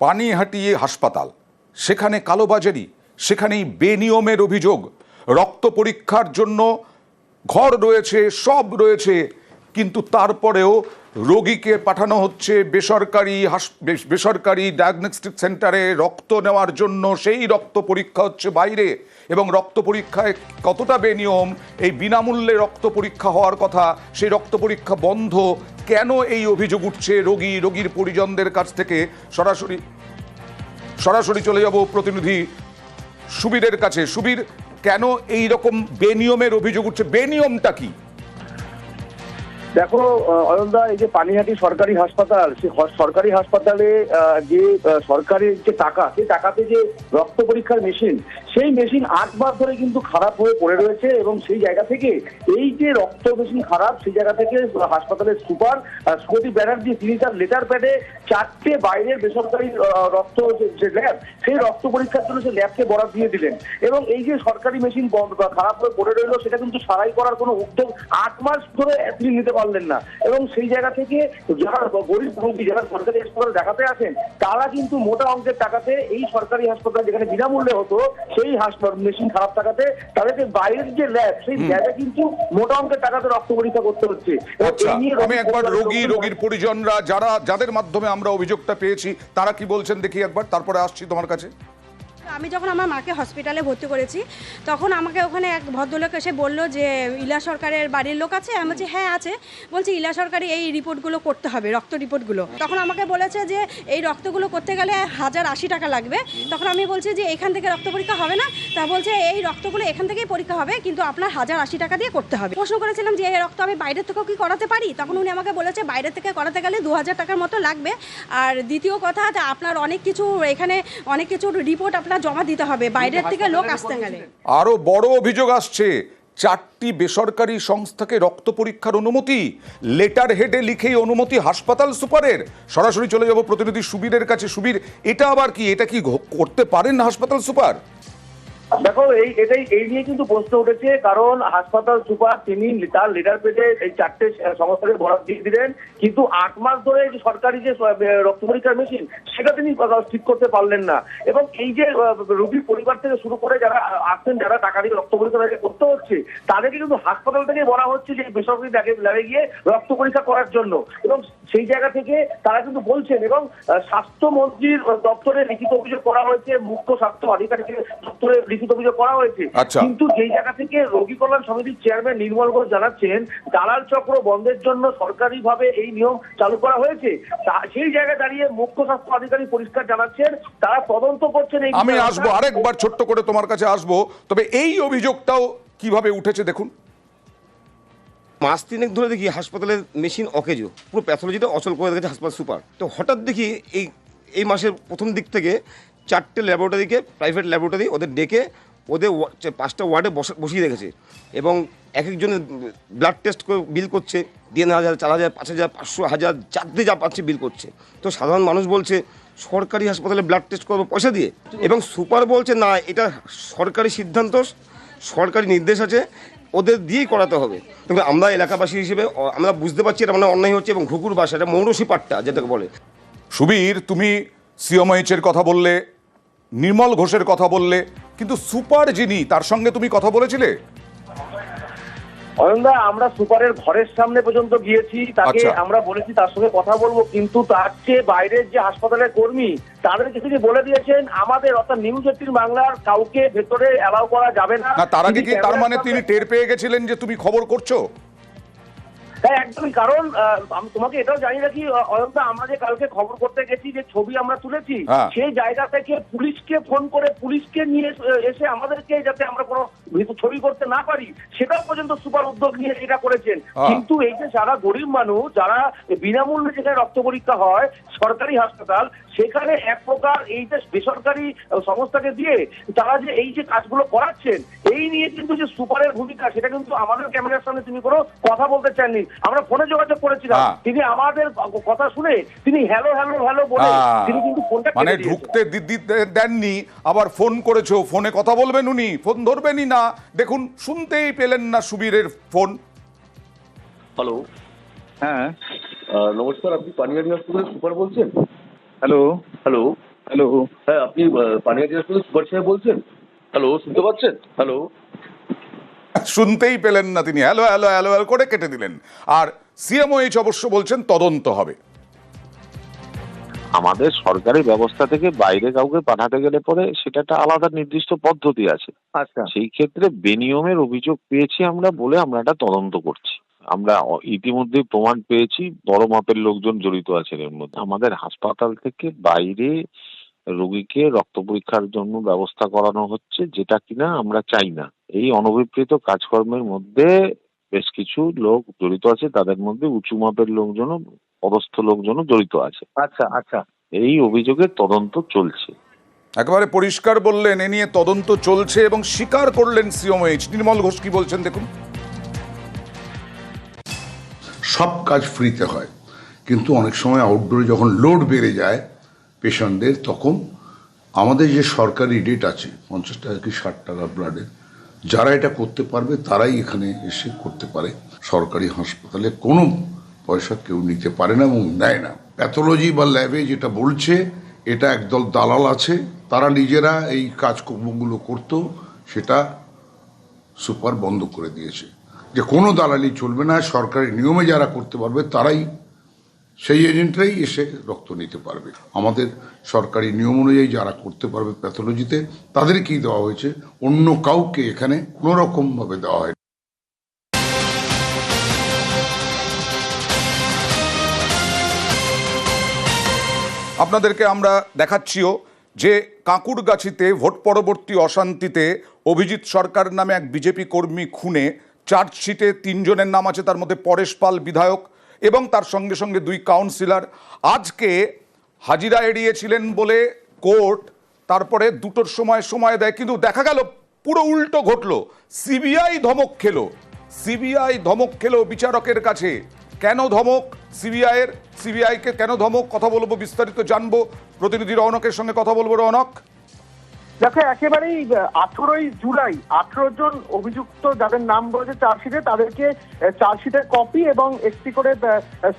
পানিহাটি হাসপাতাল। সেখানে কালোবাজারি, সেখানেই বেনিয়মের অভিযোগ। রক্ত পরীক্ষার জন্য ঘর রয়েছে, সব রয়েছে, কিন্তু তারপরেও রোগীকে পাঠানো হচ্ছে বেসরকারি বেসরকারি ডায়াগনস্টিক সেন্টারে রক্ত নেওয়ার জন্য। সেই রক্ত পরীক্ষা হচ্ছে বাইরে এবং রক্ত পরীক্ষায় কতটা বেনিয়ম, এই বিনামূল্যে রক্ত পরীক্ষা হওয়ার কথা, সেই রক্ত পরীক্ষা বন্ধ কেন এই অভিযোগ উঠছে রোগী, রোগীর পরিজনদের কাছ থেকে? সরাসরি সরাসরি চলে যাব প্রতিনিধি সুবীরের কাছে। সুবীর, কেন এই রকম বেনিয়মের অভিযোগ উঠছে? বেনিয়মটা কি? দেখো অয়নদা, এই যে পানিহাটি সরকারি হাসপাতাল, সে সরকারি হাসপাতালে যে সরকারের যে টাকা সেই টাকাতে যে রক্ত পরীক্ষার মেশিন সেই মেশিন আট মাস ধরে কিন্তু খারাপ হয়ে পড়ে রয়েছে এবং সেই জায়গা থেকে এই যে রক্ত মেশিন খারাপ, সেই জায়গা থেকে হাসপাতালের সুপার সুগতি ব্যানার্জি, তিনি তার লেটার প্যাডে চারটে বাইরের বেসরকারি রক্ত যে- ল্যাব সেই রক্ত পরীক্ষার জন্য সেই ল্যাবকে বরাদ দিয়ে দিলেন। এবং এই যে সরকারি মেশিন খারাপ হয়ে পড়ে রইল, সেটা কিন্তু সারাই করার কোনো উদ্যোগ আট মাস ধরে তিনি নিতে পারলেন না। এবং সেই জায়গা থেকে যারা গরিব রোগী যারা সরকারি হাসপাতালে দেখাতে আসেন, তারা কিন্তু মোটা অঙ্কের টাকাতে এই সরকারি হাসপাতাল যেখানে বিনামূল্যে হতো সেই হাসপাতাল মেশিন খারাপ থাকাতে তাদেরকে বাইরের যে ল্যাব সেই ল্যাবে কিন্তু মোটা অঙ্কের টাকাতে রক্ত পরীক্ষা করতে হচ্ছে। আচ্ছা আমি একবার রোগী রোগীর পরিজনরা যারা যাদের মাধ্যমে আমরা অভিযোগটা পেয়েছি তারা কি বলছেন দেখি একবার তারপরে আসছি তোমার কাছে? আমি যখন আমার মাকে হসপিটালে ভর্তি করেছি, তখন আমাকে ওখানে এক ভদ্রলোক এসে বলল যে, ইলা সরকারের বাড়ির লোক আছে? আমি বলছি হ্যাঁ আছে। বলছি, ইলা সরকারি এই রিপোর্টগুলো করতে হবে, রক্ত রিপোর্টগুলো। তখন আমাকে বলেছে যে, এই রক্তগুলো করতে গেলে হাজার আশি টাকা লাগবে। তখন আমি বলছি যে, এখান থেকে রক্ত পরীক্ষা হবে না? তা বলছে, এই রক্তগুলো এখান থেকেই পরীক্ষা হবে, কিন্তু আপনার হাজার আশি টাকা দিয়ে করতে হবে। প্রশ্ন করেছিলাম যে এই রক্ত আমি বাইরের থেকেও কি করাতে পারি? তখন উনি আমাকে বলেছে বাইরে থেকে করাতে গেলে দু হাজার টাকার মতো লাগবে। আর দ্বিতীয় কথা আপনার অনেক কিছু এখানে, অনেক কিছু রিপোর্ট আপনার জমা দিতে হবে বাইরের থেকে লোক আসতে গেলে। আরও বড় অভিযোগ আসছে চারটি বেসরকারি সংস্থাকে রক্ত পরীক্ষার অনুমতি লেটার হেডে লিখেই অনুমতি হাসপাতাল সুপারের। সরাসরি চলে যাব প্রতিনিধি সুবীরের কাছে। সুবীর এটা আবার কি? এটা কি করতে পারেন হাসপাতাল সুপার? দেখো, এই, এটাই, এই নিয়ে কিন্তু প্রশ্ন উঠেছে, কারণ হাসপাতাল সুপার তিনি তার লেটার পেটে এই চারটে সংস্থাকে বরাদ দিয়ে দিলেন, কিন্তু আট মাস ধরে সরকারি যে রক্ত পরীক্ষার মেশিন সেটা তিনি ঠিক করতে পারলেন না। এবং এই যে রোগীর পরিবার থেকে শুরু করে যারা আসছেন, যারা টাকা দিয়ে রক্ত পরীক্ষা তাদেরকে করতে হচ্ছে, তাদেরকে কিন্তু হাসপাতাল থেকে বলা হচ্ছে যে বেসরকারি ল্যাবে- গিয়ে রক্ত পরীক্ষা করার জন্য। এবং সেই জায়গা থেকে তারা কিন্তু বলছেন, এবং স্বাস্থ্যমন্ত্রীর দপ্তরে লিখিত অভিযোগ করা হয়েছে, মুখ্য স্বাস্থ্য আধিকারিকের দপ্তরে লিখিত অভিযোগ করা হয়েছে। আচ্ছা। কিন্তু যেই জায়গা থেকে রোগী কল্যাণ সমিতির চেয়ারম্যান নির্মল ঘোষ জানাচ্ছেন দালাল চক্র বন্ধের জন্য সরকারিভাবে এই নিয়ম চালু করা হয়েছে। সেই জায়গায় দাঁড়িয়ে মুখ্য স্বাস্থ্য আধিকারিক পরিষ্কার জানাচ্ছেন তারা তদন্ত করছেন এই আমি আসব আরেকবার ছোট্ট করে তোমার কাছে আসব। তবে এই অভিযোগটাও কীভাবে উঠেছে দেখুন। মাস তিনেক ধরে দেখি হাসপাতালের মেশিন অকেজো পুরো প্যাথোলজিটা অচল করে রেখেছে হাসপাতাল সুপার। তো হঠাৎ দেখি এই এই মাসের প্রথম দিক থেকে চারটে ল্যাবরেটরিকে প্রাইভেট ল্যাবরেটরি ওদের ডেকে ওদের পাঁচটা ওয়ার্ডে বসা- বসিয়ে রেখেছে। এবং এক একজনের ব্লাড টেস্ট বিল করছে তিন হাজার, চার হাজার, পাঁচ হাজার, পাঁচশো, হাজার যাতে যা পাচ্ছে বিল করছে। তো সাধারণ মানুষ বলছে, সরকারি হাসপাতালে ব্লাড টেস্ট করব পয়সা দিয়ে? এবং সুপার বলছে, না, এটা সরকারি সিদ্ধান্ত, সরকারি নির্দেশ আছে, ওদের দিয়েই করাতে হবে। তবে আমরা এলাকাবাসী হিসেবে আমরা বুঝতে পারছি এটা মানে অন্যায় হচ্ছে এবং ঘুঘুর বাসা, এটা মৌরসি পাট্টা, যেটাকে বলে। সুবীর, তুমি সিএমএইচ এর কথা বললে নির্মল ঘোষের কথা বললে কিন্তু সুপার যিনি তার সঙ্গে তুমি কথা বলেছিলে? অয়নদা আমরা সুপারের ঘরের সামনে পর্যন্ত গিয়েছি তাকে আচ্ছা। আমরা বলেছি তার সঙ্গে কথা বলব কিন্তু তার চেয়ে বাইরের যে হাসপাতালের কর্মী তাদেরকে তিনি বলে দিয়েছেন আমাদের অর্থাৎ নিউজ এইটিন বাংলার কাউকে ভেতরে অ্যালাউ করা যাবে না। না তার আগে কি তার মানে তিনি টের পেয়ে গেছিলেন যে তুমি খবর করছ? হ্যাঁ একদমই কারণ আমি তোমাকে এটাও জানি রাখি অ- অয়নদা আমরা যে কালকে খবর করতে গেছি যে ছবি আমরা তুলেছি হ্যাঁ। সেই জায়গা থেকে পুলিশকে ফোন করে পুলিশকে নিয়ে এসে আমাদেরকে যাতে আমরা কোনো ছবি করতে না পারি সেটাও পর্যন্ত সুপার উদ্যোগ নিয়ে এটা করেছেন হ্যাঁ। কিন্তু এই যে যারা গরিব মানুষ যারা বিনামূল্যে যেখানে রক্ত পরীক্ষা হয় সরকারি হাসপাতাল সেখানে এক প্রকার এই যে বেসরকারি সংস্থাকে দিয়ে তারা যে এই যে কাজগুলো করাচ্ছেন এই নিয়ে কিন্তু যে সুপারের ভূমিকা সেটা কিন্তু আমাদের ক্যামেরার সামনে তুমি কোনো কথা বলতে চাননি আমরা ফোনে যোগাযোগ করেছিলাম। হ্যাঁ। তিনি আমাদের কথা শুনে তিনি হ্যালো হ্যালো হ্যালো বলে তিনি কিন্তু ফোনটা মানে ঢুকতে দিতে দেননি আবার ফোন করেছ ফোনে কথা বলবেন উনি ফোন ধরবেনই না। দেখুন শুনতেই পেলেন না সুবীরের ফোন। হ্যালো। হ্যাঁ। নমস্কার আপনি পানিহাটি হসপিটালের সুপার বলছেন? হ্যালো। হ্যালো। হ্যালো। হ্যাঁ আপনি আহ, পানিহাটি হাসপাতাল সুপার সাহেব বলছেন? হ্যালো শুনতে পাচ্ছেন? হ্যালো। শুনতেই পেলেন না তিনি। হ্যালো হ্যালো হ্যালো হ্যালো করে কেটে দিলেন। আর সিএমওএইচ অবশ্য বলছেন তদন্ত হবে। আমাদের সরকারি ব্যবস্থা থেকে বাইরে কাউকে পাঠাতে গেলে পরে সেটা একটা আলাদা নির্দিষ্ট পদ্ধতি আছে। আচ্ছা। সেই ক্ষেত্রে বেনিয়মের অভিযোগ পেয়েছি আমরা বলে আমরা এটা তদন্ত করছি। আমরা ইতিমধ্যেই প্রমাণ পেয়েছি বড় মাপের লোকজন জড়িত আছেন এর মধ্যে। আমাদের হাসপাতাল থেকে বাইরে রোগীকে রক্ত পরীক্ষার জন্য ব্যবস্থা করানো হচ্ছে যেটা কিনা আমরা চাই না। এই অনভিপ্রেত কাজকর্মের মধ্যে বেশ কিছু লোক জড়িত আছে। তাদের মধ্যে উঁচু মাপের লোকজনও পদস্থ লোকজনও জড়িত আছে। আচ্ছা আচ্ছা। এই অভিযোগের তদন্ত চলছে। একেবারে পরিষ্কার বললেন এ নিয়ে তদন্ত চলছে এবং স্বীকার করলেন সিএমওএইচ নির্মল ঘোষ কি বলছেন দেখুন। সব কাজ ফ্রিতে হয় কিন্তু অনেক সময় আউটডোরে যখন লোড বেড়ে যায় পেশেন্টদের তখন আমাদের যে সরকারি রেট আছে পঞ্চাশ টাকা কি ষাট টাকা ব্লাডের যারা এটা করতে পারবে, তারাই এখানে এসে করতে পারে। সরকারি হাসপাতালে কোনো পয়সা কেউ নিতে পারে না এবং নেয় না। প্যাথোলজি বা ল্যাবে যেটা বলছে, এটা একদল দালাল আছে। তারা নিজেরা এই কাজকর্মগুলো করতো, সেটা সুপার বন্ধ করে দিয়েছে। যে কোনো দালালি চলবে না, সরকারি নিয়মে যারা করতে পারবে, তারাই সেই এজেন্টরাই এসে রক্ত নিতে পারবে। আমাদের সরকারি নিয়ম অনুযায়ী যারা করতে পারবে প্যাথোলজিতে, তাদেরকেই দেওয়া হয়েছে। অন্য কাউকে এখানে কোনো রকমভাবে দেওয়া হয় আপনাদেরকে আমরা দেখাচ্ছিও যে কাঁকুরগাছিতে ভোট পরবর্তী অশান্তিতে অভিজিৎ সরকার নামে এক বিজেপি কর্মী খুনে চার্জশিটে তিনজনের নাম আছে, তার মধ্যে পরেশ পাল বিধায়ক এবং তার সঙ্গে সঙ্গে দুই কাউন্সিলর। আজকে হাজিরা এড়িয়েছিলেন বলে কোর্ট তারপরে দুটোর সময় সময় দেয়, কিন্তু দেখা গেল পুরো উল্টো ঘটলো। সিবিআই ধমক খেলো। সিবিআই ধমক খেলো বিচারকের কাছে। কেন ধমক? সিবিআইয়ের সিবিআইকে কেন ধমক? কথা বলব বিস্তারিত জানব। প্রতিনিধি রৌনকের সঙ্গে কথা বলব রৌনক দেখো একেবারেই আঠেরোই জুলাই আঠেরো জন অভিযুক্ত যাদের নাম রয়েছে চার্জশিটে তাদেরকে চার্জশিটের কপি এবং একটি করে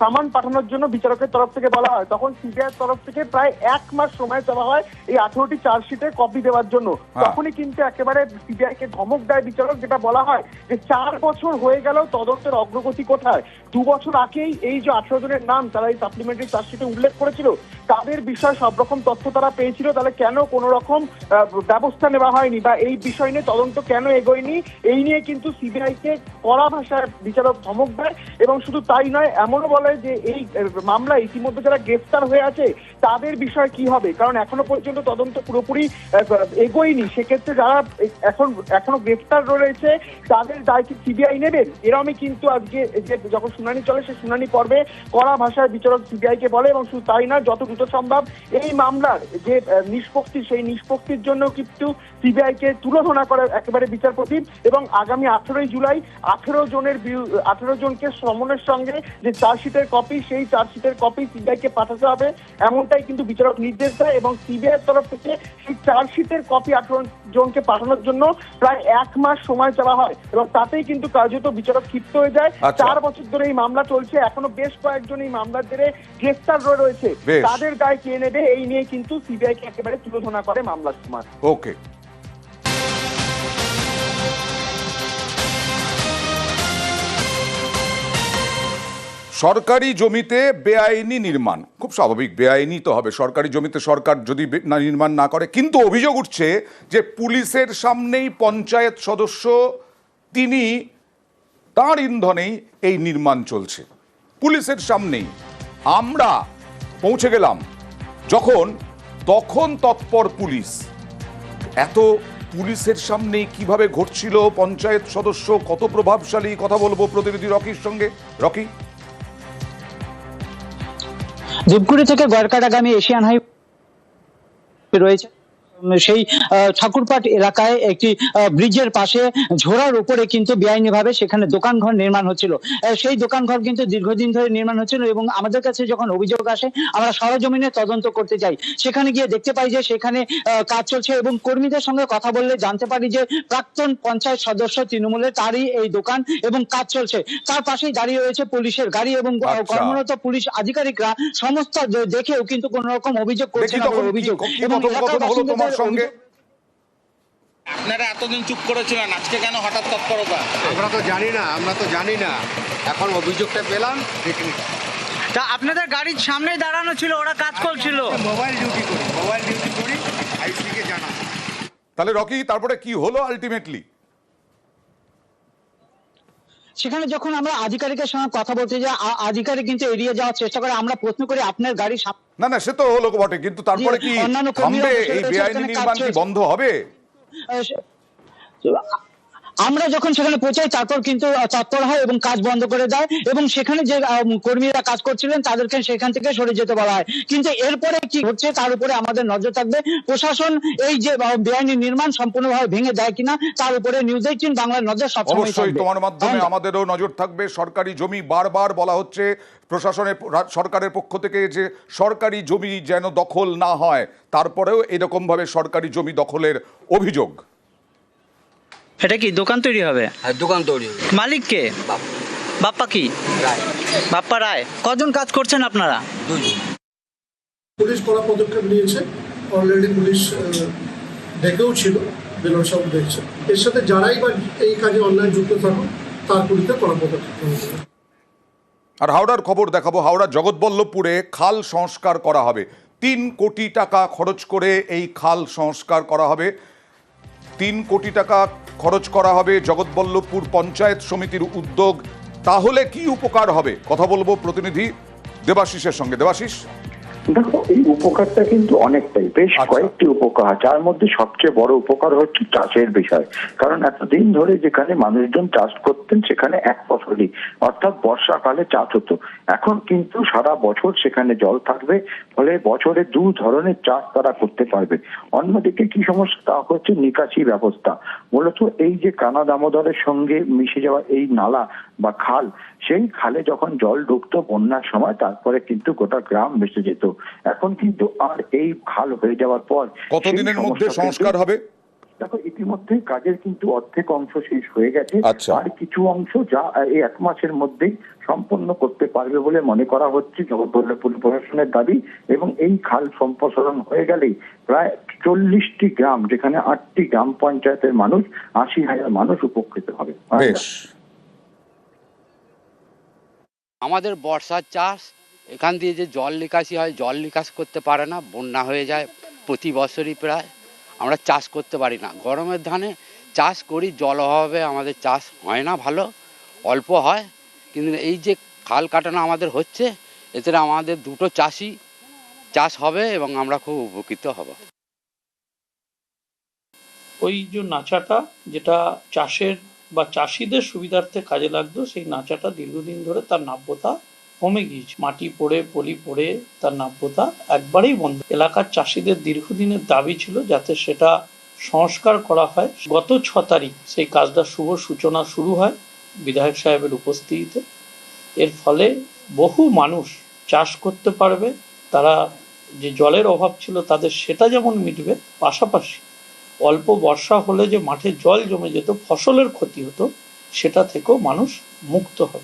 সামান পাঠানোর জন্য বিচারকের তরফ থেকে বলা হয়। তখন সিবিআই তরফ থেকে প্রায় এক মাস সময় চাওয়া হয় এই আঠেরোটি চার্জশিটের কপি দেওয়ার জন্য। হ্যাঁ। তখনই কিন্তু একেবারে সিবিআই কে ধমক দেয় বিচারক যেটা বলা হয় যে চার বছর হয়ে গেল তদন্তের অগ্রগতি কোথায়? দু বছর আগেই এই যে আঠেরো জনের নাম তারা এই সাপ্লিমেন্টারি চার্জশিটে উল্লেখ করেছিল। তাদের বিষয়ে সব রকম তথ্য তারা পেয়েছিল, তাহলে কেন কোনো রকম ব্যবস্থা নেওয়া হয়নি? বা এই বিষয় নিয়ে তদন্ত কেন এগোয়নি? এই নিয়ে কিন্তু সিবিআই কে কড়া ভাষায় বিচারক ধমক দেয় এবং শুধু তাই নয় এমনও বলে যে এই আহ, মামলায় ইতিমধ্যে যারা গ্রেফতার হয়ে আছে তাদের বিষয় কি হবে? কারণ এখনও পর্যন্ত তদন্ত পুরোপুরি এগোয়নি। সেক্ষেত্রে যারা এখন এখনও গ্রেফতার রয়েছে তাদের দায় কি সিবিআই নেবেন এরমই কিন্তু আজকে যে যখন শুনানি চলে সে শুনানি পর্বে কড়া ভাষায় বিচারক সিবিআই কে বলে এবং শুধু তাই নয় যত দ্রুত সম্ভব এই মামলার যে নিষ্পত্তি সেই নিষ্পত্তির জন্য কিন্তু সিবিআই কে তুলোধনা করে একেবারে বিচারপতি এবং আগামী আঠেরোই জুলাই আঠেরো জনের আঠেরো জনকে সমনের সঙ্গে যে চার্জশিটের কপি সেই চার্জশিটের কপি সিবিআই কে পাঠাতে হবে। এমনটাই কিন্তু বিচারক নির্দেশ দেয় এবং সিবিআই এর তরফ থেকে সেই চার্জশিটের কপি আঠেরো জনকে পাঠানোর জন্য প্রায় এক মাস সময় চাওয়া হয় এবং তাতেই কিন্তু কার্যত বিচারক ক্ষিপ্ত হয়ে যায়। আচ্ছা। চার বছর ধরে এই মামলা চলছে। এখনও বেশ কয়েকজন এই মামলার জেরে গ্রেফতার রয়ে রয়েছে। তাদের দায় কে নেবে এই নিয়ে কিন্তু সিবিআই কে একেবারে তুলোধনা করে মামলার সময় ওকে। সরকারি জমিতে বেআইনি নির্মাণ। খুব স্বাভাবিক, বেআইনি তো হবে। সরকারি জমিতে সরকার যদি না নির্মাণ না করে, কিন্তু অভিযোগ উঠছে যে পুলিশের সামনেই পঞ্চায়েত সদস্য, তিনি তার ইন্ধনেই এই নির্মাণ চলছে। পুলিশের সামনেই। আমরা পৌঁছে গেলাম। যখন, তখন তৎপর পুলিশ। এত পুলিশের সামনেই কীভাবে ঘটছিল পঞ্চায়েত সদস্য? কত প্রভাবশালী? কথা বলব প্রতিনিধি রকির সঙ্গে। রকি? ধূপগুড়ি থেকে গড়কাটাগামী এশিয়ান হাই রয়েছে। সেই ঠাকুরপাট এলাকায় একটি ব্রিজের পাশে ঝোড়ার উপরে কিন্তু বেআইনিভাবে সেখানে দোকানঘর নির্মাণ হচ্ছিল। সেই দোকানঘর কিন্তু দীর্ঘদিন ধরে নির্মাণ হচ্ছিল এবং আমাদের কাছে যখন অভিযোগ আসে আমরা সরজমিনে তদন্ত করতে যাই। সেখানে গিয়ে দেখতে পাই যে সেখানে কাজ চলছে এবং কর্মীদের সঙ্গে কথা বললে জানতে পারি যে প্রাক্তন পঞ্চায়েত সদস্য তৃণমূলের তারই এই দোকান এবং কাজ চলছে। তার পাশেই দাঁড়িয়ে রয়েছে পুলিশের গাড়ি এবং আচ্ছা। কর্মরত পুলিশ আধিকারিকরা সমস্ত দেখেও কিন্তু কোন রকম অভিযোগ করছে না অভিযোগ। এবং এলাকার হলো বাসিন্দাদের সঙ্গে? আপনারা এতদিন চুপ করেছিলেন আজকে কেন হঠাৎ তৎপরতা? আমরা তো জানি না আমরা তো জানি না। এখন অভিযোগটা পেলাম দেখি তা আপনাদের গাড়ির সামনেই দাঁড়ানো ছিল ওরা কাজ করছিল। মোবাইল ডিউটি করি মোবাইল ডিউটি করি আইসিকে জানা তাহলে রকি তারপরে কি হলো আলটিমেটলি সেখানে যখন আমরা আধিকারিকের সঙ্গে কথা বলছি যে আধিকারিক কিন্তু এড়িয়ে যাওয়ার চেষ্টা করে আমরা প্রশ্ন করি আপনার গাড়ি না না সে তো হলো বটে কিন্তু তারপরে কি এই বেআইনি নির্মাণ কি বন্ধ হবে? আমরা যখন সেখানে পৌঁছাই তারপর কিন্তু তৎপর হয় এবং কাজ বন্ধ করে দেয় এবং সেখানে যে কর্মীরা কাজ করছিলেন তাদেরকে সেখান থেকে সরে যেতে বলা হয়। কিন্তু এরপরে কি হচ্ছে তার উপরে আমাদের নজর থাকবে। প্রশাসন এই যে বেআইনি নির্মাণ সম্পূর্ণভাবে ভেঙে দেয় কিনা তার উপরে নিউজ এইটিন বাংলার নজর সবসময় অবশ্যই তোমার মাধ্যমে আমাদেরও নজর থাকবে। সরকারি জমি বারবার বলা হচ্ছে প্রশাসনের সরকারের পক্ষ থেকে যে সরকারি জমি যেন দখল না হয় তারপরেও এরকম ভাবে সরকারি জমি দখলের অভিযোগ। এটা কি দোকান তৈরি হবে? আর দোকান তৈরি হবে। মালিক কে? বাপ্পা কি? রায়। বাপ্পা রায়। কজন কাজ করছেন আপনারা? পুলিশ কড়া পদক্ষেপ নিয়েছে। অলরেডি পুলিশ ডেকেও ছিল বেলর সব দেখছে। এর সাথে যারাই বা এই কাজে অন্যায় যুক্ত থাকুন তার বিরুদ্ধে কড়া পদক্ষেপ হবে। আর হাওড়ার খবর দেখাবো হাওড়া জগৎবল্লভপুরে খাল সংস্কার করা হবে। তিন কোটি টাকা খরচ করে এই খাল সংস্কার করা হবে। তিন কোটি টাকা খরচ করা হবে জগৎবল্লভপুর পঞ্চায়েত সমিতির উদ্যোগ, তাহলে কি উপকার হবে? কথা বলব প্রতিনিধি দেবাশিসের সঙ্গে। দেবাশিস? দেখো এই উপকারটা কিন্তু অনেকটাই। বেশ আচ্ছা। কয়েকটি উপকার যার মধ্যে সবচেয়ে বড় উপকার হচ্ছে চাষের বিষয়। কারণ এতদিন ধরে যেখানে মানুষজন চাষ করতেন সেখানে এক ফসলই অর্থাৎ বর্ষাকালে চাষ হতো। এখন কিন্তু সারা বছর সেখানে জল থাকবে ফলে বছরে দু ধরনের চাষ তারা করতে পারবে। অন্যদিকে কি সমস্যা? তা হচ্ছে নিকাশি ব্যবস্থা। মূলত এই যে কানা দামোদরের সঙ্গে মিশে যাওয়া এই নালা বা খাল সেই খালে যখন জল ঢুকতো বন্যার সময় তারপরে কিন্তু গোটা গ্রাম ভেসে যেত। এখন কিন্তু আর এই খাল হয়ে যাওয়ার পর কতদিনের মধ্যে সংস্কার হবে? দেখো ইতিমধ্যে কাজের কিন্তু অর্ধেক অংশ শেষ হয়ে গেছে। আচ্ছা। আর কিছু অংশ যা এই এক মাসের মধ্যেই সম্পন্ন করতে পারবে বলে মনে করা হচ্ছে জগৎবল্লভপুর প্রশাসনের দাবি এবং এই খাল সম্প্রসারণ হয়ে গেলেই প্রায় চল্লিশটি গ্রাম যেখানে আটটি গ্রাম পঞ্চায়েতের মানুষ আশি হাজার মানুষ উপকৃত হবে। আমাদের বর্ষার চাষ এখান দিয়ে যে জল নিকাশি হয়, জল নিকাশ করতে পারে না, বন্যা হয়ে যায় প্রতি বছরই প্রায়। আমরা চাষ করতে পারি না। গরমের ধানে চাষ করি, জল অভাবে আমাদের চাষ হয় না ভালো, অল্প হয়। কিন্তু এই যে খাল কাটানো আমাদের হচ্ছে, এতে আমাদের দুটো চাষি চাষ হবে এবং আমরা খুব উপকৃত হব। ওই যে নাচাটা, যেটা চাষের বা চাষিদের সুবিধার্থে কাজে লাগতো, সেই নাচাটা দীর্ঘদিন ধরে তার নাব্যতা কমে গিয়েছে। মাটি পড়ে, পলি পড়ে, তার নাব্যতা একবারেই বন্ধ। এলাকার চাষিদের দীর্ঘদিনের দাবি ছিল যাতে সেটা সংস্কার করা হয়। গত ছ তারিখ সেই কাজটা শুভ সূচনা শুরু হয় বিধায়ক সাহেবের উপস্থিতিতে। এর ফলে বহু মানুষ চাষ করতে পারবে, তারা যে জলের অভাব ছিল তাদের সেটা যেমন মিটবে, পাশাপাশি অল্প বর্ষা হলে যে মাঠে জল জমে যেত, ফসলের ক্ষতি হতো, সেটা থেকেও মানুষ মুক্ত হবে।